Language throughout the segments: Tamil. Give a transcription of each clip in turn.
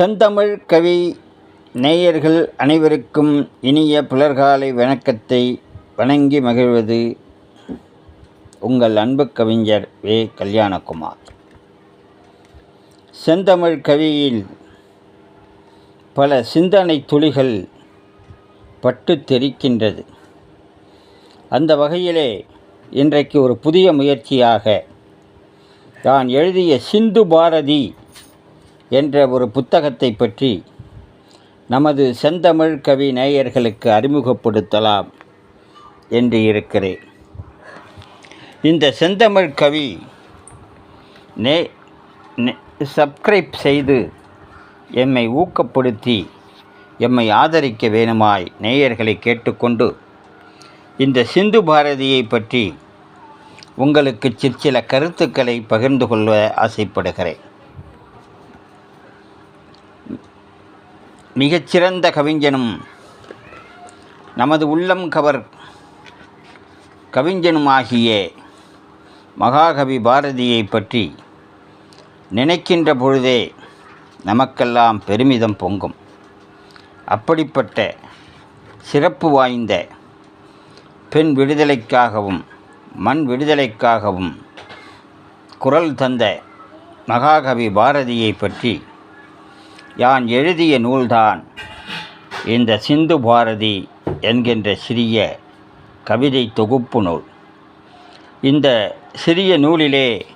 செந்தமிழ் கவி நேயர்கள் அனைவருக்கும் இனிய புலர்காலை வணக்கத்தை வணங்கி மகிழ்வது உங்கள் அன்பு கவிஞர் வே. கல்யாணகுமார். செந்தமிழ் கவியில் பல சிந்தனை துளிகள் பட்டு தெரிக்கின்றது. அந்த வகையிலே இன்றைக்கு ஒரு புதிய முயற்சியாக தான் எழுதிய சிந்து பாரதி என்ற ஒரு புத்தகத்தை பற்றி நமது செந்தமிழ் கவி நேயர்களுக்கு அறிமுகப்படுத்தலாம் என்று இருக்கிறேன். இந்த செந்தமிழ் கவி நே சப்ஸ்கிரைப் செய்து எம்மை ஊக்கப்படுத்தி எம்மை ஆதரிக்க வேணுமாய் நேயர்களை கேட்டுக்கொண்டு இந்த சிந்து பாரதியை பற்றி உங்களுக்கு சிற்சில கருத்துக்களை பகிர்ந்து கொள்ள ஆசைப்படுகிறேன். மிகச்சிறந்த கவிஞனும் நமது உள்ளம் கவர் கவிஞனுமாகிய மகாகவி பாரதியை பற்றி நினைக்கின்ற பொழுதே நமக்கெல்லாம் பெருமிதம் பொங்கும். அப்படிப்பட்ட சிறப்பு வாய்ந்த பெண் விடுதலைக்காகவும் மண் விடுதலைக்காகவும் குரல் தந்த மகாகவி பாரதியை பற்றி யான் எழுதிய நூல்தான். இந்த சிந்து பாரதி என்கின்ற சிறிய கவிதை தொகுப்பு நூல். இந்த சிறிய நூலிலே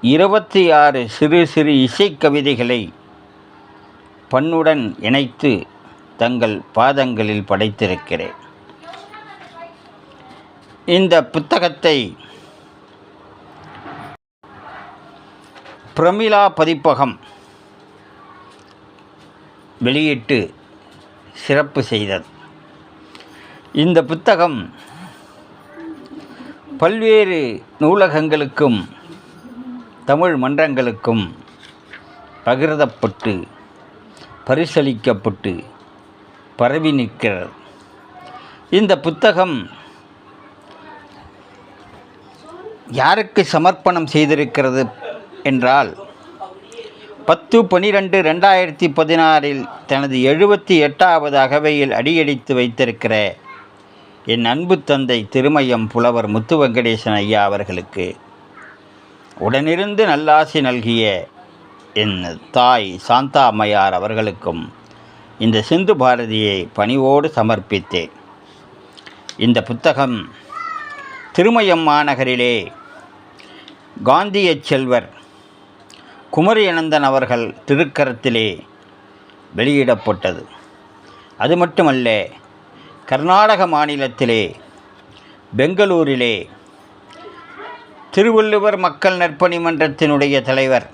இருபத்தி ஆறு சிறு சிறு இசைக்கவிதைகளை பண்ணுடன் இணைத்து தங்கள் பாதங்களில் படைத்திருக்கிறேன். இந்த புத்தகத்தை பிரமிளா பதிப்பகம் வெளியிட்டு சிறப்பு செய்தது. இந்த புத்தகம் பல்வேறு நூலகங்களுக்கும் தமிழ் மன்றங்களுக்கும் பகிர்ந்தப்பட்டு பரிசளிக்கப்பட்டு பரவி நிற்கிறது. இந்த புத்தகம் யாருக்கு சமர்ப்பணம் செய்திருக்கிறது என்றால் பத்து பனிரெண்டு ரெண்டாயிரத்தி பதினாறில் தனது எழுபத்தி எட்டாவது அகவையில் அடியடித்து வைத்திருக்கிற என் அன்பு தந்தை திருமயம் புலவர் முத்து வெங்கடேசன் ஐயா அவர்களுக்கு உடனிருந்து நல்லாசி நல்கிய என் தாய் சாந்தா அம்மையார் அவர்களுக்கும் இந்த சிந்து பாரதியை பணிவோடு சமர்ப்பித்தேன். இந்த புத்தகம் திருமயம் மாநகரிலே காந்திய செல்வர் குமரி அனந்தன் அவர்கள் திருக்கரத்திலே வெளியிடப்பட்டது. அது மட்டுமல்ல கர்நாடக மாநிலத்திலே பெங்களூரிலே திருவள்ளுவர் மக்கள் நற்பணி மன்றத்தினுடைய தலைவர்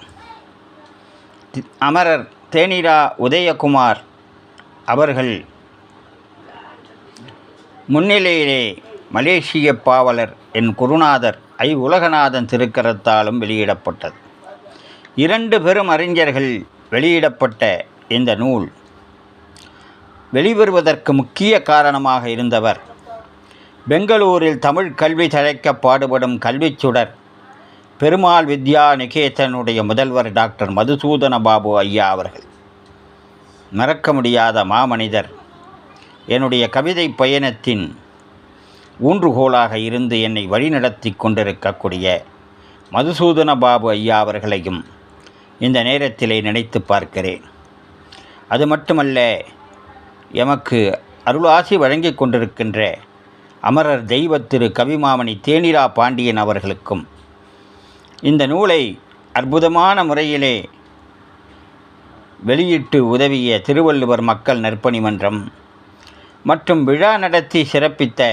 அமரர் தேனிரா உதயகுமார் அவர்கள் முன்னிலையிலே மலேசிய பாவலர் என் குருநாதர் ஐ. உலகநாதன் திருக்கரத்தாலும் வெளியிடப்பட்டது. இரண்டு பெரும் அறிஞர்கள் வெளியிடப்பட்ட இந்த நூல் வெளிவருவதற்கு முக்கிய காரணமாக இருந்தவர் பெங்களூரில் தமிழ் கல்வி தழைக்க பாடுபடும் கல்விச்சுடர் பெருமாள் வித்யா நிகேதனுடைய முதல்வர் டாக்டர் மதுசூதன பாபு ஐயா அவர்கள். மறக்க முடியாத மாமனிதர். என்னுடைய கவிதை பயணத்தின் ஊன்றுகோலாக இருந்து என்னை வழிநடத்தி கொண்டிருக்கக்கூடிய மதுசூதன பாபு ஐயா அவர்களையும் இந்த நேரத்திலே நினைத்து பார்க்கிறேன். அது மட்டுமல்ல எமக்கு அருளாசி வழங்கி கொண்டிருக்கின்ற அமரர் தெய்வ திரு கவிமாமணி தேனிரா பாண்டியன் அவர்களுக்கும் இந்த நூலை அற்புதமான முறையிலே வெளியிட்டு உதவிய திருவள்ளுவர் மக்கள் நற்பணி மன்றம் மற்றும் விழா நடத்தி சிறப்பித்த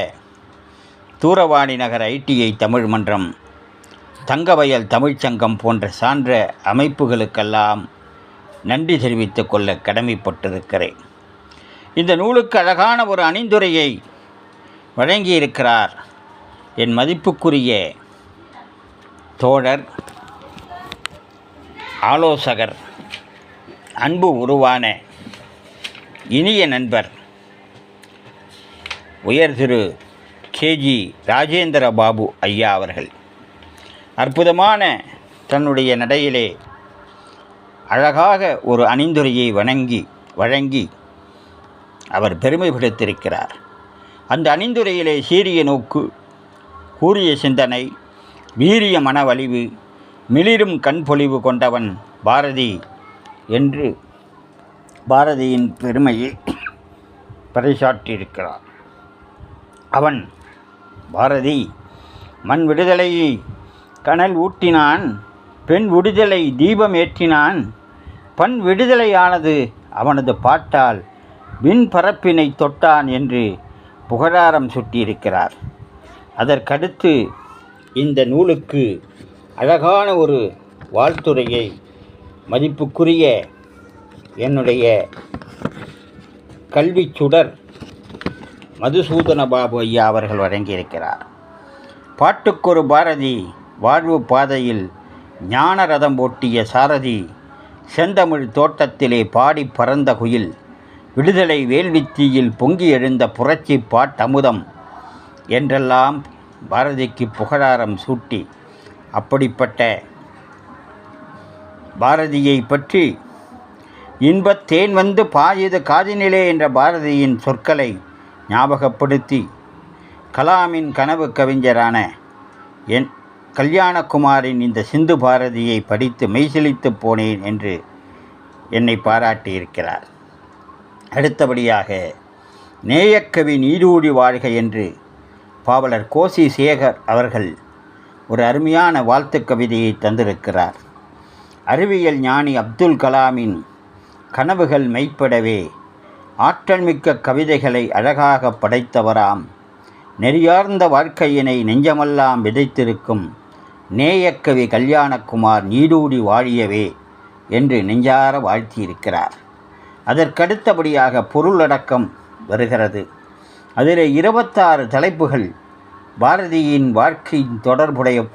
தூரவாணி நகர் ஐடிஐ தமிழ் மன்றம் தங்கவயல் தமிழ்ச்சங்கம் போன்ற சான்ற அமைப்புகளுக்கெல்லாம் நன்றி தெரிவித்துக் கொள்ள கடமைப்பட்டிருக்கிறேன். இந்த நூலுக்கு அழகான ஒரு அணிந்துரையை வழங்கியிருக்கிறார் என் மதிப்புக்குரிய தோழர் ஆலோசகர் அன்பு உருவான இனிய நண்பர் உயர் திரு கேஜி ராஜேந்திர பாபு ஐயா அவர்கள். அற்புதமான தன்னுடைய நடையிலே அழகாக ஒரு அணிந்துரையை வணங்கி வழங்கி அவர் பெருமைப்படுத்தியிருக்கிறார். அந்த அணிந்துரையிலே சீரிய நோக்கு கூறிய சிந்தனை வீரிய மனவலிவு மிளிரும் கண்பொழிவு கொண்டவன் பாரதி என்று பாரதியின் பெருமையை பறைசாற்றியிருக்கிறார். அவன் பாரதி மண் விடுதலையை கனல் ஊட்டினான் பெண் விடுதலை தீபம் ஏற்றினான். பண் விடுதலையானது அவனது பாட்டால் விண் பரப்பினை தொட்டான் என்று புகழாரம் சுட்டியிருக்கிறார். அதற்கடுத்து இந்த நூலுக்கு அழகான ஒரு வாழ்த்துரையை மதிப்புக்குரிய என்னுடைய கல்வி சுடர் மதுசூதன பாபு ஐயா அவர்கள் வழங்கியிருக்கிறார். பாட்டுக்கொரு பாரதி வாழ்வு பாதையில் ஞான ரதம் ஓட்டிய சாரதி செந்தமிழ் தோட்டத்திலே பாடி பறந்த குயில் விடுதலை வேள்வித்தீயில் பொங்கி எழுந்த புரட்சி பாட்டமுதம் என்றெல்லாம் பாரதிக்கு புகழாரம் சூட்டி. அப்படிப்பட்ட பாரதியை பற்றி இன்பத்தேன் வந்து பாயுது காதினிலே என்ற பாரதியின் சொற்களை ஞாபகப்படுத்தி கலாமின் கனவு கவிஞரான என் கல்யாணகுமாரின் இந்த சிந்து பாரதியை படித்து மெய்சிலித்து போனேன் என்று என்னை பாராட்டியிருக்கிறார். அடுத்தபடியாக நேயக்கவி நீரூடி வாழ்க என்று பாவலர் கோசி சேகர் அவர்கள் ஒரு அருமையான வாழ்த்துக் கவிதையை தந்திருக்கிறார். அறிவியல் ஞானி அப்துல் கலாமின் கனவுகள் மெய்ப்படவே ஆற்றல்மிக்க கவிதைகளை அழகாக படைத்தவராம் நெறியார்ந்த வாழ்க்கையினை நெஞ்சமெல்லாம் விதைத்திருக்கும் நேயக்கவி கல்யாணகுமார் நீடூடி வாழியவே என்று நெஞ்சார வாழ்த்தியிருக்கிறார். அதற்கடுத்தபடியாக பொருளடக்கம் வருகிறது. அதில் இருபத்தாறு தலைப்புகள் பாரதியின் வாழ்க்கையின் தொடர்புடைய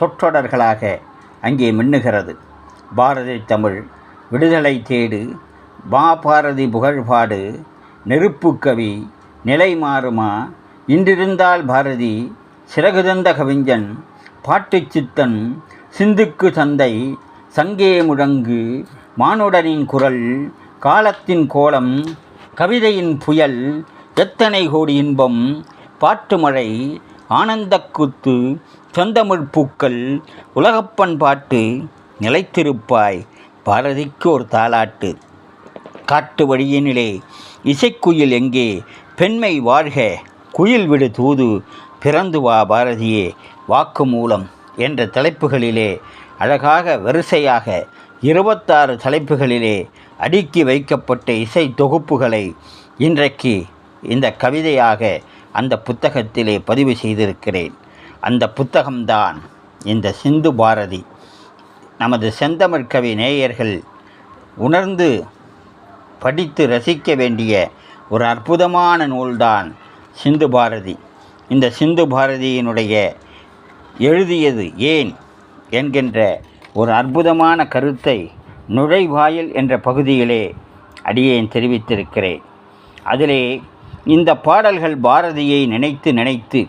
சொற்றொடர்களாக அங்கே மின்னுகிறது. பாரதி தமிழ் விடுதலை தேடு மா பாரதி புகழ்பாடு நெருப்பு கவி நிலை மாறுமா இன்றிருந்தால் பாரதி சிறகுதந்த கவிஞன் பாட்டுச் சித்தன் சிந்துக்கு சந்தை சங்கே முழங்கு மானுடனின் குரல் காலத்தின் கோலம் கவிதையின் புயல் எத்தனை கோடி இன்பம் பாட்டு மழை ஆனந்தக் சொந்தமிழ் பூக்கள் உலகப்பன் பாட்டு நிலைத்திருப்பாய் பாரதிக்கு ஒரு தாலாட்டு காட்டு வழியினிலே இசைக்குயில் எங்கே பெண்மை வாழ்க குயில் விடு தூது பிறந்து வா பாரதியே வாக்கு மூலம் என்ற தலைப்புகளிலே அழகாக வரிசையாக இருபத்தாறு தலைப்புகளிலே அடுக்கி வைக்கப்பட்ட இசை தொகுப்புகளை இன்றைக்கு இந்த கவிதையாக அந்த புத்தகத்திலே பதிவு செய்திருக்கிறேன். அந்த புத்தகம்தான் இந்த சிந்து பாரதி. நமது செந்தமிழ் கவி நேயர்கள் உணர்ந்து படித்து ரசிக்க வேண்டிய ஒரு அற்புதமான நூல்தான் சிந்து பாரதி. இந்த சிந்து பாரதியினுடைய எழுதியது ஏன் என்கின்ற ஒரு அற்புதமான கருத்தை நுழைவாயில் என்ற பகுதியிலே அடியேன் தெரிவித்திருக்கிறேன். அதிலே இந்த பாடல்கள் பாரதியை நினைத்து நினைத்து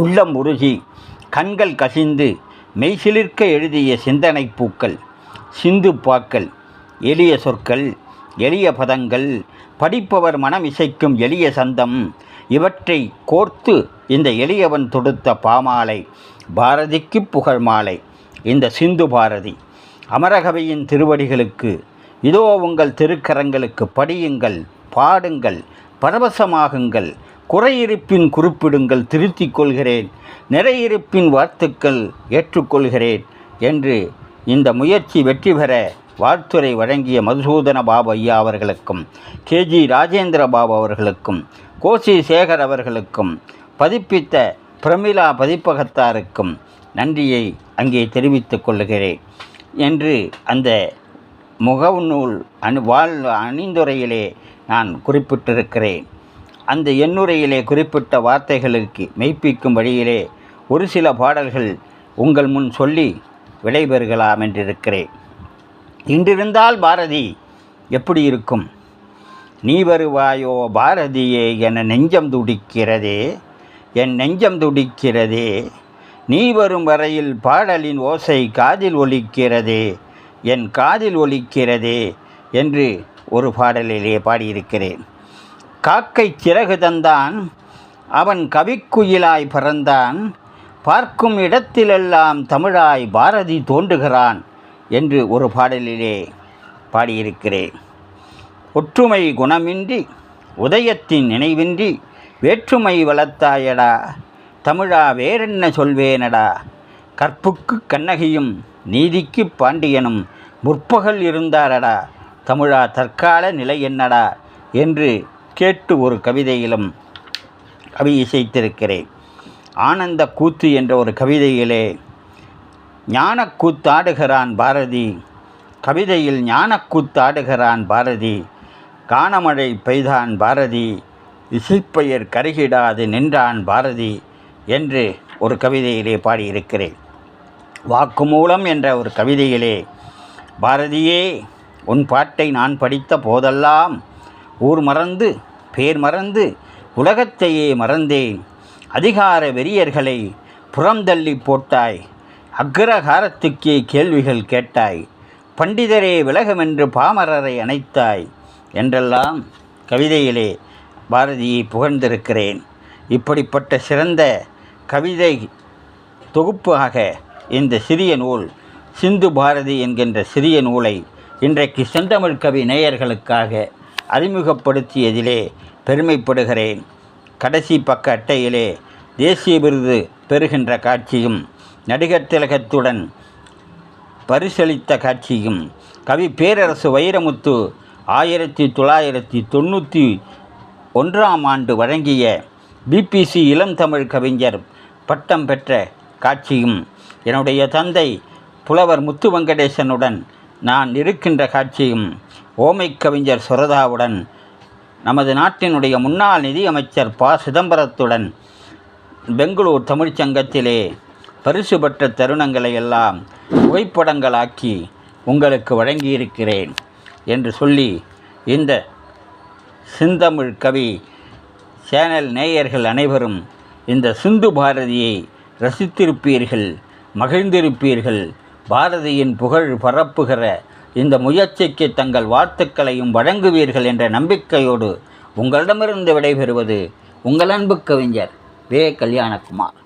உள்ளம் உருகி கண்கள் கசிந்து மெய்சிலிர்க்க எழுதிய சிந்தனை பூக்கள் சிந்து பாக்கள் எளிய சொற்கள் எளிய பதங்கள் படிப்பவர் மனம் இசைக்கும் எளிய சந்தம் இவற்றை கோர்த்து இந்த எளியவன் தொடுத்த பாமாலை பாரதிக்கு புகழ் மாலை இந்த சிந்து பாரதி. அமரகவியின் திருவடிகளுக்கு இதோ உங்கள் திருக்கரங்களுக்கு படியுங்கள் பாடுங்கள் பரவசமாகுங்கள் குறையிருப்பின் குறிப்பிடுங்கள் திருத்திக் கொள்கிறேன் நிறையிருப்பின் வாழ்த்துக்கள் ஏற்றுக்கொள்கிறேன் என்று இந்த முயற்சி வெற்றி பெற வாழ்த்துரை வழங்கிய மதுசூதன பாபு ஐயா அவர்களுக்கும் கேஜி ராஜேந்திர பாபு அவர்களுக்கும் கோசி சேகர் அவர்களுக்கும் பதிப்பித்த பிரமிளா பதிப்பகத்தாருக்கும் நன்றியை அங்கே தெரிவித்துக் கொள்கிறேன். என்று அந்த முகநூல் அணு வாழ் அணிந்துரையிலே நான் குறிப்பிட்டிருக்கிறேன். அந்த எண்ணுரையிலே குறிப்பிட்ட வார்த்தைகளுக்கு மெய்ப்பிக்கும் வழியிலே ஒரு சில பாடல்கள் உங்கள் முன் சொல்லி விடைபெறுகலாம் என்றிருக்கிறேன். இன்றிருந்தால் பாரதி எப்படி இருக்கும்? நீ வருவாயோ பாரதியே என நெஞ்சம் துடிக்கிறதே என் நெஞ்சம் துடிக்கிறதே. நீ வரும் வரையில் பாடலின் ஓசை காதில் ஒலிக்கிறதே என் காதில் ஒலிக்கிறதே என்று ஒரு பாடலிலே பாடியிருக்கிறேன். காக்கை சிறகு தந்தான் அவன் கவிக்குயிலாய் பிறந்தான் பார்க்கும் இடத்திலெல்லாம் தமிழாய் பாரதி தோன்றுகிறான் என்று ஒரு பாடலிலே பாடியிருக்கிறேன். ஒற்றுமை குணமின்றி உதயத்தின் நினைவின்றி வேற்றுமை வளர்த்தாயடா தமிழா வேறென்ன சொல்வேனடா கற்புக்கு கண்ணகியும் நீதிக்கு பாண்டியனும் முற்பகல் இருந்தாரடா தமிழா தற்கால நிலை என்னடா என்று கேட்டு ஒரு கவிதையிலும் கவி இசைத்திருக்கிறேன். ஆனந்த கூத்து என்ற ஒரு கவிதையிலே ஞானக்கூத்தாடுகிறான் பாரதி கவிதையில் ஞானக்கூத்தாடுகிறான் பாரதி கானமழை பெய்தான் பாரதி இசைப்பெயர் கருகிடாது நின்றான் பாரதி என்று ஒரு கவிதையிலே பாடியிருக்கிறேன். வாக்குமூலம் என்ற ஒரு கவிதையிலே பாரதியே உன் பாட்டை நான் படித்த போதெல்லாம் ஊர் மறந்து பேர் மறந்து உலகத்தையே மறந்தேன். அதிகார வெறியர்களை புறந்தள்ளி போட்டாய் அக்ரஹாரத்துக்கே கேள்விகள் கேட்டாய். பண்டிதரே விலகமென்று பாமரரை அணைத்தாய். என்றெல்லாம் கவிதையிலே பாரதியை புகழ்ந்திருக்கிறேன். இப்படிப்பட்ட சிறந்த கவிதை தொகுப்பாக இந்த சிறிய நூல் சிந்து பாரதி என்கின்ற சிறிய நூலை இன்றைக்கு செந்தமிழ் கவி நேயர்களுக்காக அறிமுகப்படுத்தியதிலே பெருமைப்படுகிறேன். கடைசி பக்க அட்டையிலே தேசிய விருது பெறுகின்ற காட்சியும் நடிகர் திலகத்துடன் பரிசளித்த காட்சியும் கவி பேரரசு வைரமுத்து ஆயிரத்தி தொள்ளாயிரத்தி தொண்ணூற்றி ஒன்றாம் ஆண்டு வழங்கிய பிபிசி இளம் தமிழ் கவிஞர் பட்டம் பெற்ற காட்சியும் என்னுடைய தந்தை புலவர் முத்து வெங்கடேசனுடன் நான் இருக்கின்ற காட்சியும் ஓமை கவிஞர் சுரதாவுடன் நமது நாட்டினுடைய முன்னாள் நிதியமைச்சர் ப. சிதம்பரத்துடன் பெங்களூர் தமிழ்ச்சங்கத்திலே பரிசு பெற்ற தருணங்களை எல்லாம் புகைப்படங்களாக்கி உங்களுக்கு வழங்கியிருக்கிறேன். என்று சொல்லி இந்த சிந்தமிழ் கவி சேனல் நேயர்கள் அனைவரும் இந்த சிந்து பாரதியை ரசித்திருப்பீர்கள் மகிழ்ந்திருப்பீர்கள். பாரதியின் புகழ் பரப்புகிற இந்த முயற்சிக்கு தங்கள் வாழ்த்துக்களையும் வழங்குவீர்கள் என்ற நம்பிக்கையோடு உங்களிடமிருந்து விடைபெறுவது உங்கள் அன்பு கவிஞர் வே. கல்யாணகுமார்.